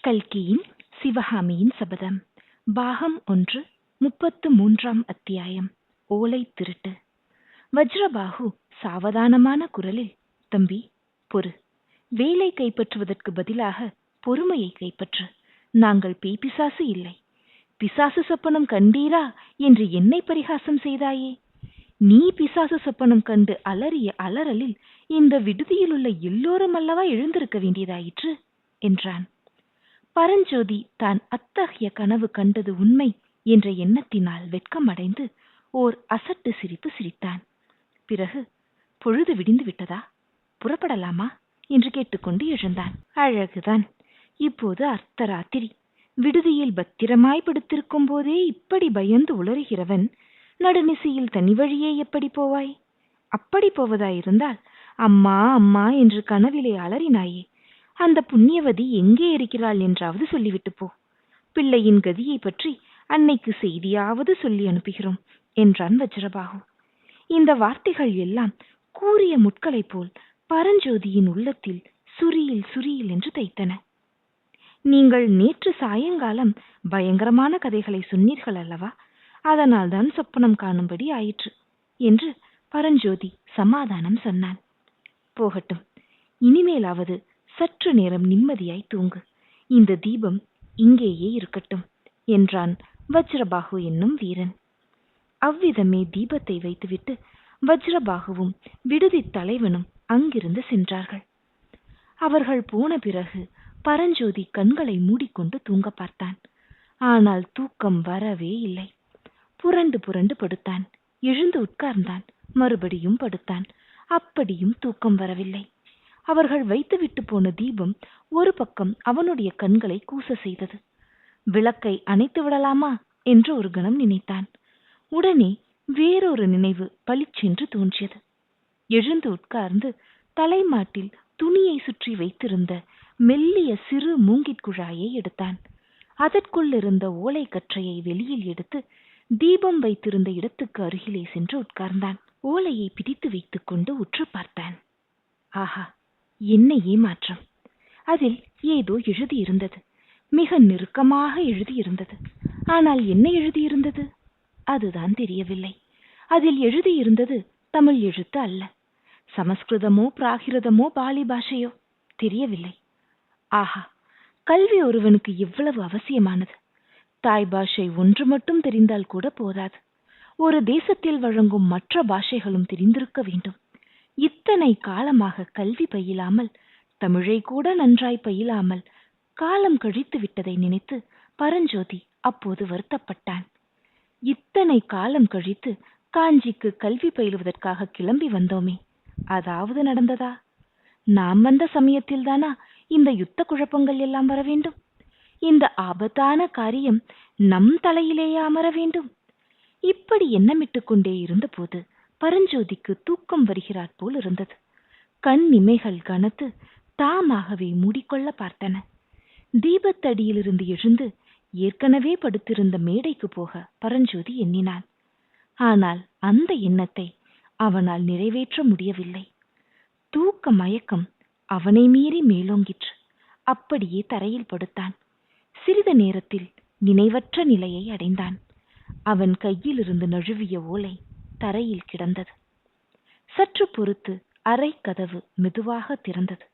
கல்கியின் சிவகாமியின் சபதம். பாகம் ஒன்று முப்பத்து மூன்றாம் அத்தியாயம். ஓலை திருட்டு. வஜ்ரபாகு சாவதானமான குரலில் தம்பி பொறு. வேலை கைப்பற்றுவதற்கு பதிலாக பொறுமையை கைப்பற்று. நாங்கள் பேய் பிசாசு இல்லை. பிசாசு சொப்பனம் கண்டீரா என்று என்னை பரிகாசம் செய்தாயே? நீ பிசாசு சொப்பனம் கண்டு அலறிய அலறலில் இந்த விடுதியில் உள்ள எல்லோரும் அல்லவா எழுந்திருக்க வேண்டியதாயிற்று? என்றான். பரஞ்சோதி தான் அத்தகைய கனவு கண்டது உண்மை என்ற எண்ணத்தினால் வெட்கமடைந்து ஓர் அசட்டு சிரிப்பு சிரித்தான். பிறகு பொழுது விடிந்து விட்டதா? புறப்படலாமா? என்று கேட்டுக்கொண்டு எழுந்தான். அழகுதான். இப்போது அர்த்தராத்திரி. விடுதியில் பத்திரமாய் படுத்திருக்கும் போதே இப்படி பயந்து உளறுகிறவன் நடுநிசையில் தனி வழியே எப்படி போவாய்? அப்படி போவதாயிருந்தால் அம்மா அம்மா என்று கனவிலே அலறினாயே. அந்த புண்ணியவதி எங்கே இருக்கிறாள் என்றாவது சொல்லிவிட்டு போ. பிள்ளையின் கதியை பற்றி அன்னைக்கு செய்தியாவது சொல்லி அனுப்புகிறோம் என்றான் வஜ்ரபாகு. இந்த வார்த்தைகள் எல்லாம் கூறிய முட்களைப் போல் பரஞ்சோதியின் உள்ளத்தில் சுரியில் சுரியில் என்று தைத்தன. நீங்கள் நேற்று சாயங்காலம் பயங்கரமான கதைகளை சொன்னீர்கள் அல்லவா? அதனால்தான் சொப்பனம் காணும்படி ஆயிற்று என்று பரஞ்சோதி சமாதானம் சொன்னான். போகட்டும் இனிமேலாவது சற்று நேரம் நிம்மதியாய் தூங்கு. இந்த தீபம் இங்கேயே இருக்கட்டும் என்றான் வஜ்ரபாகு என்னும் வீரன். அவ்விதமே தீபத்தை வைத்துவிட்டு வஜ்ரபாகுவும் விடுதி தலைவனும் அங்கிருந்து சென்றார்கள். அவர்கள் போன பிறகு பரஞ்சோதி கண்களை மூடிக்கொண்டு தூங்க பார்த்தான். ஆனால் தூக்கம் வரவே இல்லை. புரண்டு புரண்டு படுத்தான். எழுந்து உட்கார்ந்தான். மறுபடியும் படுத்தான். அப்படியும் தூக்கம் வரவில்லை. அவர்கள் வைத்துவிட்டு போன தீபம் ஒரு பக்கம் அவனுடைய கண்களை கூச செய்தது. விளக்கை அணைத்து விடலாமா என்று ஒரு கணம் நினைத்தான். உடனே வேறொரு நினைவு பளிச்சென்று தோன்றியது. எழுந்து உட்கார்ந்து தலைமாட்டில் துணியை சுற்றி வைத்திருந்த மெல்லிய சிறு மூங்கிற் குழாயை எடுத்தான். அதற்குள் இருந்த ஓலை கற்றையை வெளியில் எடுத்து தீபம் வைத்திருந்த இடத்துக்கு அருகிலே சென்று உட்கார்ந்தான். ஓலையை பிடித்து வைத்துக் கொண்டு உற்று பார்த்தான். ஆஹா! என்ன ஏமாற்றம் அதில் ஏதோ எழுதியிருந்தது. மிக நெருக்கமாக எழுதியிருந்தது. ஆனால் என்ன எழுதியிருந்தது? அதுதான் தெரியவில்லை. அதில் எழுதியிருந்தது தமிழ் எழுத்து அல்ல. சமஸ்கிருதமோ பிராகிருதமோ பாலி பாஷையோ தெரியவில்லை. ஆஹா கல்வி ஒருவனுக்கு எவ்வளவு அவசியமானது. தாய் பாஷை ஒன்று மட்டும் தெரிந்தால் கூட போதாது. ஒரு தேசத்தில் வழங்கும் மற்ற பாஷைகளும் தெரிந்திருக்க வேண்டும். இத்தனை காலமாக கல்வி பயிலாமல் தமிழை கூட நன்றாய் பயிலாமல் காலம் கழித்து விட்டதை நினைத்து பரஞ்சோதி அப்போது வருத்தப்பட்டான். இத்தனை காலம் கழித்து காஞ்சிக்கு கல்வி பயிலுவதற்காக கிளம்பி வந்தோமே அதாவது நடந்ததா? நாம் வந்த சமயத்தில் தானா இந்த யுத்த குழப்பங்கள் எல்லாம் வர வேண்டும்? இந்த ஆபத்தான காரியம் நம் தலையிலேயே அமர வேண்டும்? இப்படி எண்ணமிட்டுக் கொண்டே இருந்தபோது பரஞ்சோதிக்கு தூக்கம் வருகிறாற் போல் இருந்தது. கண் இமைகள் கனத்து தாமாகவே மூடிக்கொள்ள பார்த்தன. தீபத்தடியிலிருந்து எழுந்து ஏற்கனவே படுத்திருந்த மேடைக்கு போக பரஞ்சோதி எண்ணினான். ஆனால் அந்த எண்ணத்தை அவனால் நிறைவேற்ற முடியவில்லை. தூக்க மயக்கம் அவனை மீறி மேலோங்கிற்று. அப்படியே தரையில் படுத்தான். சிறிது நேரத்தில் நினைவற்ற நிலையை அடைந்தான். அவன் கையிலிருந்து நழுவிய ஓலை தரையில் கிடந்தது. சற்று பொறுத்து அறை கதவு மெதுவாக திறந்தது.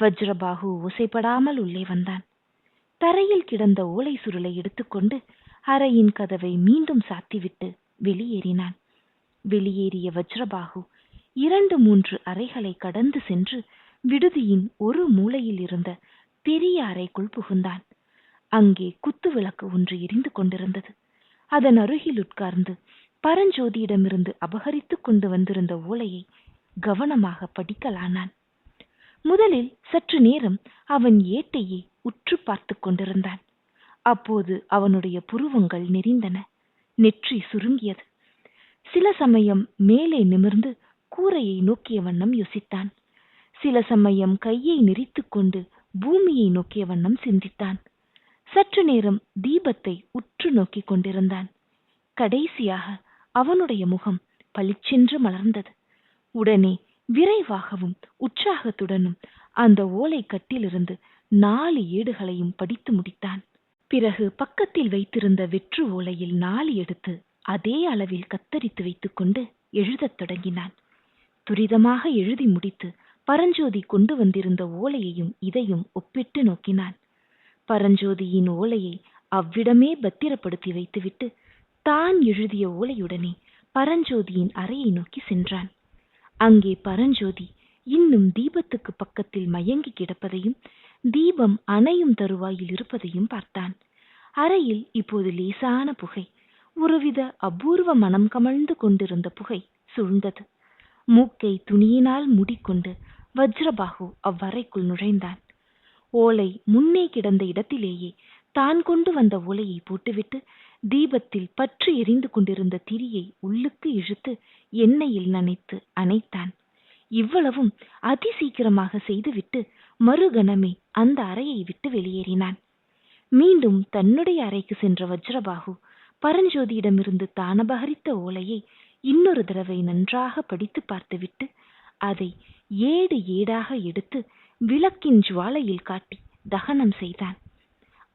வஜ்ரபாகு ஓசைப்படாமல் உள்ளே வந்தான். தரையில் கிடந்த ஓலை சுருளை எடுத்துக்கொண்டு அறையின் கதவை மீண்டும் சாத்திவிட்டு வெளியேறினான். வெளியேறிய வஜ்ரபாகு இரண்டு மூன்று அறைகளை கடந்து சென்று விடுதியின் ஒரு மூலையில் இருந்த பெரிய அறைக்குள் புகுந்தான். அங்கே குத்து விளக்கு ஒன்று எரிந்து கொண்டிருந்தது. அதன் அருகில் உட்கார்ந்து பரஞ்சோதியிடமிருந்து அபகரித்துக் கொண்டு வந்திருந்த ஓலையை கவனமாக படிக்கலானான். முதலில் சற்று நேரம் அவன் ஏட்டையே உற்று பார்த்து கொண்டிருந்தான். அப்போது அவனுடைய புருவங்கள் நெறிந்தன நெற்றி சுருங்கியது. சில சமயம் மேலே நிமிர்ந்து கூரையை நோக்கிய வண்ணம் யோசித்தான். சில சமயம் கையை நெறித்து கொண்டு பூமியை நோக்கிய வண்ணம் சிந்தித்தான். சற்று நேரம் தீபத்தை உற்று நோக்கிக் கொண்டிருந்தான். கடைசியாக அவனுடைய முகம் பளிச்சென்று மலர்ந்தது. உடனே விரைவாகவும் உற்சாகத்துடனும் அந்த ஓலை கட்டிலிருந்து நாலு ஏடுகளையும் படித்து முடித்தான். பிறகு பக்கத்தில் வைத்திருந்த வெற்று ஓலையில் நாலு எடுத்து அதே அளவில் கத்தரித்து வைத்துக்கொண்டு எழுதத் தொடங்கினான். துரிதமாக எழுதி முடித்து பரஞ்சோதி கொண்டு வந்திருந்த ஓலையையும் இதையும் ஒப்பிட்டு நோக்கினான். பரஞ்சோதியின் ஓலையை அவ்விடமே பத்திரப்படுத்தி வைத்துவிட்டு தான் எழுதிய ஓலையுடனே பரஞ்சோதியின் அறையை நோக்கி சென்றான். அங்கே பரஞ்சோதி இன்னும் தீபத்துக்கு பக்கத்தில் மயங்கி கிடப்பதையும் தீபம் அணையும் தருவாயில் இருப்பதையும் பார்த்தான். அறையில் இப்போது லேசான புகை ஒருவித அபூர்வ மனம் கமழ்ந்து கொண்டிருந்த புகை சூழ்ந்தது. மூக்கை துணியினால் மூடிக்கொண்டு வஜ்ரபாகு அவ்வறைக்குள் நுழைந்தான். ஓலை முன்னே கிடந்த இடத்திலேயே தான் கொண்டு வந்த ஓலையை போட்டுவிட்டு தீபத்தில் பற்றி எரிந்து கொண்டிருந்த திரியை உள்ளுக்கு இழுத்து எண்ணெயில் நனைத்து அணைத்தான். இவ்வளவும் அதிசீக்கிரமாக செய்துவிட்டு மறுகணமே அந்த அறையை விட்டு வெளியேறினான். மீண்டும் தன்னுடைய அறைக்கு சென்ற வஜ்ரபாகு பரஞ்சோதியிடமிருந்து தானபகரித்த ஓலையை இன்னொரு தடவை நன்றாக படித்து பார்த்துவிட்டு அதை ஏடு ஏடாக எடுத்து விளக்கின் ஜுவாலையில் காட்டி தகனம் செய்தான்.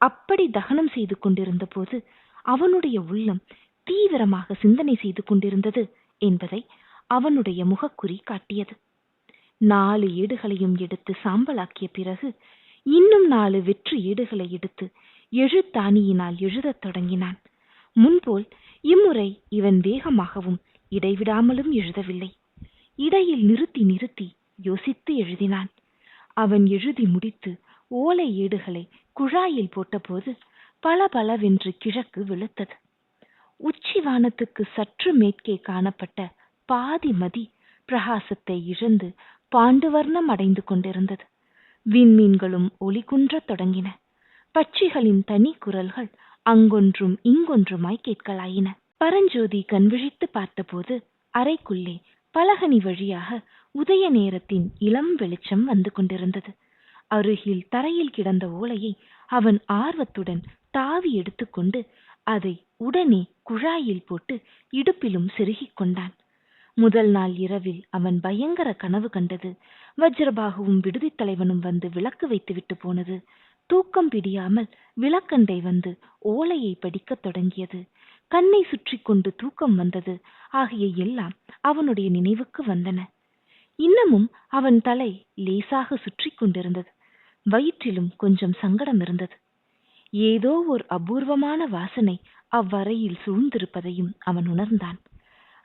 அப்படி தகனம் செய்து கொண்டிருந்த போது அவனுடைய உள்ளம் தீவிரமாக சிந்தனை செய்து கொண்டிருந்தது என்பதை அவனுடைய முகக்குறி காட்டியது. நாலு ஏடுகளையும் எடுத்து சாம்பலாக்கிய பிறகு இன்னும் நாலு வெற்று ஏடுகளை எடுத்து எழுத்தாணியினால் எழுதத் தொடங்கினான். முன்போல் இம்முறை இவன் வேகமாகவும் இடைவிடாமலும் எழுதவில்லை. இடையில் நிறுத்தி நிறுத்தி யோசித்து எழுதினான். அவன் எழுதி முடித்து ஓலை ஏடுகளை குழாயில் போட்டபோது பளபளவென்று கிழக்கு வெளுத்தது உச்சி வானத்துக்கு சற்று மேற்கே காணப்பட்ட பாதி மதி பிரகாசத்தை இழந்து பாண்டுவர்ணம் அடைந்து கொண்டிருந்தது. விண்மீன்களும் ஒளி குன்றத் தொடங்கின. பட்சிகளின் தனி குரல்கள் அங்கொன்றும் இங்கொன்றுமாய் கேட்கலாயின. பரஞ்சோதி கண்விழித்து பார்த்தபோது அறைக்குள்ளே பலகனி வழியாக உதய நேரத்தின் இளம் வெளிச்சம் வந்து கொண்டிருந்தது. அருகில் தரையில் கிடந்த ஓலையை அவன் ஆர்வத்துடன் தாவி எடுத்துக்கொண்டு அதை உடனே குழாயில் போட்டு இடுப்பிலும் செருகிக் கொண்டான். முதல் நாள் இரவில் அவன் பயங்கர கனவு கண்டது. வஜ்ரபாகுவும் விடுதித் தலைவனும் வந்து விளக்கு வைத்துவிட்டு போனது. தூக்கம் பிடியாமல் விளக்கண்டை வந்து ஓலையை படிக்கத் தொடங்கியது. கண்ணை சுற்றி கொண்டு தூக்கம் வந்தது. ஆகிய எல்லாம் அவனுடைய நினைவுக்கு வந்தன. இன்னமும் அவன் தலை லேசாக சுற்றி கொண்டிருந்தது. வயிற்றிலும் கொஞ்சம் சங்கடம் இருந்தது. ஏதோ ஒரு அபூர்வமான வாசனை அவ்வறையில் சூழ்ந்திருப்பதையும் அவன் உணர்ந்தான்.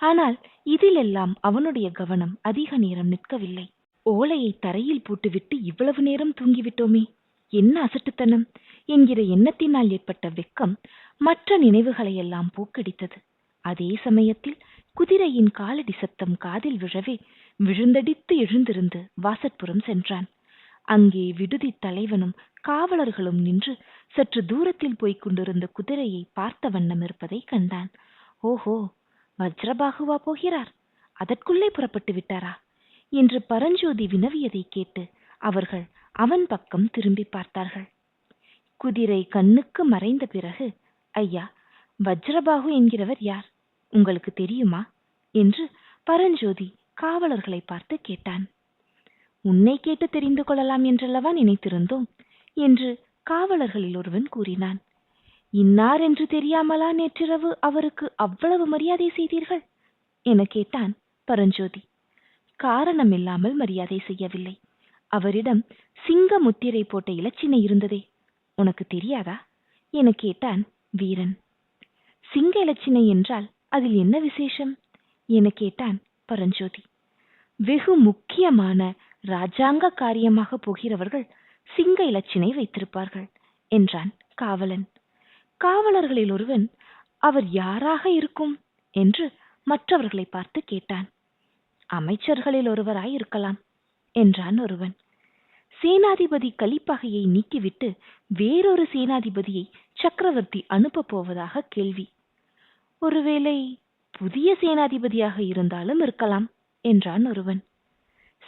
ஆனால் இதிலெல்லாம் அவனுடைய கவனம் அதிக நேரம் நிற்கவில்லை. ஓலையை தரையில் போட்டுவிட்டு இவ்வளவு நேரம் தூங்கிவிட்டோமே என்ன அசட்டுத்தனம்? என்கிற எண்ணத்தினால் ஏற்பட்ட வெக்கம் மற்ற நினைவுகளையெல்லாம் போக்கடித்தது. அதே சமயத்தில் குதிரையின் காலடி சத்தம் காதில் விழவே விழுந்தடித்து எழுந்திருந்து வாசற்புறம் சென்றான். அங்கே விடுதி தலைவனும் காவலர்களும் நின்று சற்று தூரத்தில் போய்க் கொண்டிருந்த குதிரையை பார்த்த வண்ணம் இருப்பதை கண்டான். ஓஹோ வஜ்ரபாகுவா போகிறார். அதற்குள்ளே புறப்பட்டு விட்டாரா? என்று பரஞ்சோதி வினவியதை கேட்டு அவர்கள் அவன் பக்கம் திரும்பி பார்த்தார்கள். குதிரை கண்ணுக்கு மறைந்த பிறகு ஐயா வஜ்ரபாகு என்கிறவர் யார்? உங்களுக்கு தெரியுமா? என்று பரஞ்சோதி காவலர்களை பார்த்து கேட்டான். உன்னை கேட்டு தெரிந்து கொள்ளலாம் என்றல்லவா நினைத்திருந்தோம்? என்று காவலர்களில் ஒருவன் கூறினான். இன்னார் என்று தெரியாமலா நேற்றிரவு அவருக்கு அவ்வளவு மரியாதை செய்தீர்கள்? என கேட்டான் பரஞ்சோதி. காரணமில்லாமல் மரியாதை செய்யவில்லை. அவரிடம் சிங்க முத்திரை போட்ட இலச்சினை இருந்ததே உனக்கு தெரியாதா? என கேட்டான் வீரன். சிங்க இலச்சினை என்றால் அதில் என்ன விசேஷம்? என கேட்டான் பரஞ்சோதி. வெகு முக்கியமான ராஜாங்க காரியமாக போகிறவர்கள் சிங்க இலச்சினை வைத்திருப்பார்கள் என்றான் காவலன். காவலர்களில் ஒருவன் அவர் யாராக இருக்கும்? என்று மற்றவர்களை பார்த்து கேட்டான். அமைச்சர்களில் ஒருவராய் இருக்கலாம் என்றான் ஒருவன். சேனாதிபதி கலிப்பகையை நீக்கிவிட்டு வேறொரு சேனாதிபதியை சக்கரவர்த்தி அனுப்பப் போவதாக கேள்வி. ஒருவேளை புதிய சேனாதிபதியாக இருந்தாலும் இருக்கலாம் என்றான் ஒருவன்.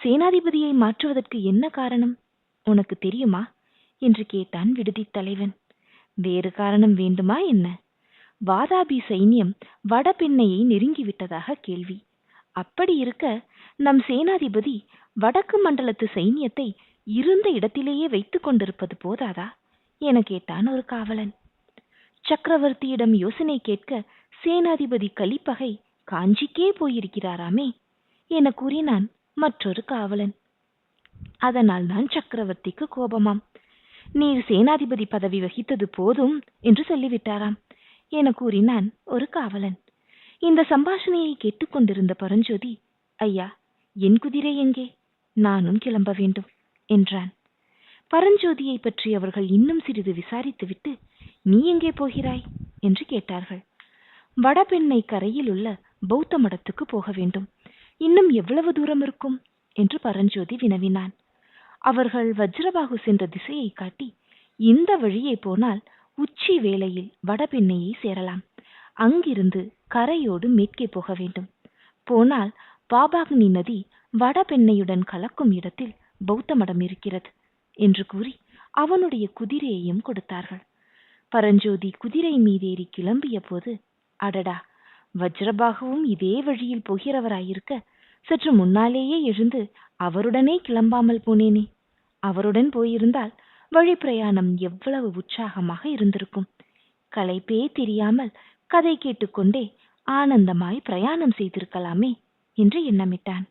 சேனாதிபதியை மாற்றுவதற்கு என்ன காரணம்? உனக்கு தெரியுமா? என்று கேட்டான் விடுதித் தலைவன். வேறு காரணம் வேண்டுமா என்ன? வாதாபி சைன்யம் வடபெண்ணையை நெருங்கிவிட்டதாக கேள்வி. அப்படி இருக்க நம் சேனாதிபதி வடக்கு மண்டலத்து சைன்யத்தை இருந்த இடத்திலேயே வைத்துக் கொண்டிருப்பது போதாதா? என கேட்டான் ஒரு காவலன். சக்கரவர்த்தியிடம் யோசனை கேட்க சேனாதிபதி கலிப்பகை காஞ்சிக்கே போயிருக்கிறாராமே என கூறினான். மற்றொரு காவலன். அதனால் தான் சக்கரவர்த்திக்கு கோபமாம். நீர் சேனாதிபதி பதவி வகித்தது போதும் என்று சொல்லிவிட்டாராம். என கூறினான் ஒரு காவலன். இந்த சம்பாஷணையை கேட்டுக்கொண்டிருந்த பரஞ்சோதி ஐயா என் குதிரை எங்கே? நானும் கிளம்ப வேண்டும் என்றான். பரஞ்சோதியை பற்றி அவர்கள் இன்னும் சிறிது விசாரித்துவிட்டு நீ எங்கே போகிறாய்? என்று கேட்டார்கள். வடபெண்ணை கரையில் உள்ள பௌத்த மடத்துக்கு போக வேண்டும். இன்னும் எவ்வளவு தூரம் இருக்கும்? என்று பரஞ்சோதி வினவினான். அவர்கள் வஜ்ரபாகு சென்ற திசையை காட்டி இந்த வழியே போனால் உச்சி வேளையில் வடபெண்ணையை சேரலாம். அங்கிருந்து கரையோடு மேற்கே போக வேண்டும். போனால் பாபாக்னி நதி வடபெண்ணையுடன் கலக்கும் இடத்தில் பௌத்த மடம் இருக்கிறது என்று கூறி அவனுடைய குதிரையையும் கொடுத்தார்கள். பரஞ்சோதி குதிரை மீதேறி கிளம்பிய போது அடடா வஜ்ரபாகுவும் இதே வழியில் போகிறவராயிருக்க சற்று முன்னாலேயே எழுந்து அவருடனே கிளம்பாமல் போனேனே. அவருடன் போயிருந்தால் வழி பிரயாணம் எவ்வளவு உற்சாகமாக இருந்திருக்கும். களைப்பே தெரியாமல் கதை கேட்டுக்கொண்டே ஆனந்தமாய் பிரயாணம் செய்திருக்கலாமே என்று எண்ணமிட்டான்.